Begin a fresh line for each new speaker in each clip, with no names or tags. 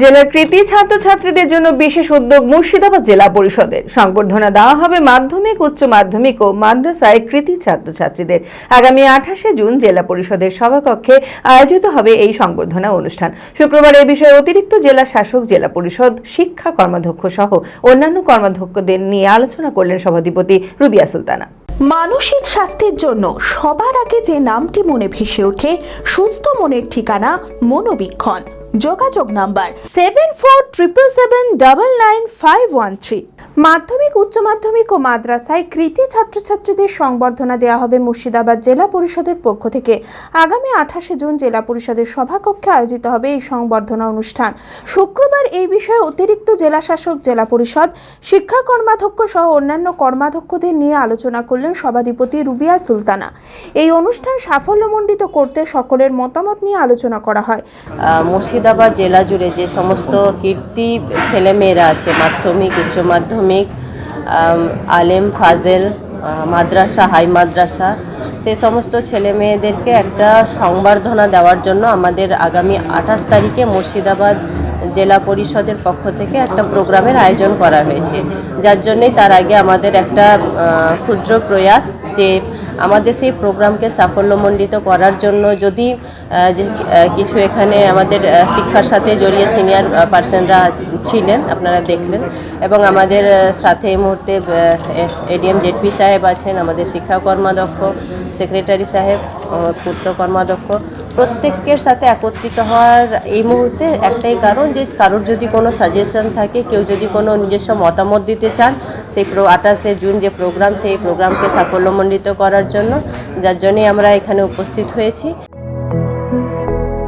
জেলার কৃতি ছাত্রছাত্রীদের জন্য বিশেষ উদ্যোগ মুর্শিদাবাদ জেলা পরিষদের। সংবর্ধনা দেওয়া হবে মাধ্যমিক, উচ্চ মাধ্যমিক ও মাদ্রাসায় কৃতি ছাত্রছাত্রীদের। আগামী আঠাশে জুন জেলা পরিষদের সভাকক্ষে আয়োজিত হবে এই সংবর্ধনা অনুষ্ঠান। শুক্রবার এ বিষয়ে অতিরিক্ত জেলা শাসক, জেলা পরিষদ, শিক্ষা কর্মাধ্যক্ষ সহ অন্যান্য কর্মাধ্যক্ষদের নিয়ে আলোচনা করলেন সভাধিপতি রুবিয়া সুলতানা।
মানসিক স্বাস্থ্যের জন্য সবার আগে যে নামটি মনে ভেসে ওঠে, সুস্থ মনের ঠিকানা মনোবীক্ষণ। যোগাযোগ number seven four triple seven double nine five one three মাধ্যমিক উচ্চ মাধ্যমিক ও মাদ্রাসায় কৃতি ছাত্রছাত্রীদের সংবর্ধনা দেওয়া হবে মুর্শিদাবাদ জেলা পরিষদের পক্ষ থেকে। আগামী আঠাশে জুন জেলা পরিষদের সভাকক্ষে আয়োজিত হবে এই সংবর্ধনা অনুষ্ঠান। শুক্রবার এই বিষয়ে অতিরিক্ত জেলা শাসক জেলা পরিষদ শিক্ষা কর্মাধ্যক্ষ সহ অন্যান্য কর্মাধ্যক্ষদের নিয়ে আলোচনা করলেন সভাধিপতি রুবিয়া সুলতানা। এই অনুষ্ঠান সাফল্যমণ্ডিত করতে সকলের মতামত নিয়ে আলোচনা করা হয়।
আহ, মুর্শিদাবাদ জেলা জুড়ে যে সমস্ত কীর্তি ছেলেমেয়েরা আছে, মাধ্যমিক, উচ্চ মাধ্যমিক আলেম, ফাজেল মাদ্রাসা, হাই মাদ্রাসা, সে সমস্ত ছেলে মেয়েদেরকে একটা সংবর্ধনা দেওয়ার জন্য আমাদের আগামী আঠাশ তারিখে মুর্শিদাবাদ জেলা পরিষদের পক্ষ থেকে একটা প্রোগ্রামের আয়োজন করা হয়েছে। যার জন্যই তার আগে আমাদের একটা ক্ষুদ্র প্রয়াস যে আমাদের সেই প্রোগ্রামকে সাফল্যমণ্ডিত করার জন্য যদি কিছু এখানে আমাদের শিক্ষার সাথে জড়িয়ে সিনিয়র পার্সনরা ছিলেন আপনারা দেখলেন এবং আমাদের সাথে এই মুহূর্তে এডিএম জেডপি সাহেব আছেন আমাদের শিক্ষা কর্মাধ্যক্ষ সেক্রেটারি সাহেব পূর্ত কর্মাধ্যক্ষ প্রত্যেকের সাথে একত্রিত হওয়ার এই মুহূর্তে একটাই কারণ যে কারোর যদি কোনো সাজেশন থাকে, কেউ যদি কোনো নিজস্ব মতামত দিতে চান, সেই প্রো আঠাশে জুন যে প্রোগ্রাম সেই প্রোগ্রামকে সাফল্যমণ্ডিত করার জন্য, যার জন্যই আমরা এখানে উপস্থিত হয়েছি।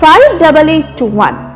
Five, double eight, two, one.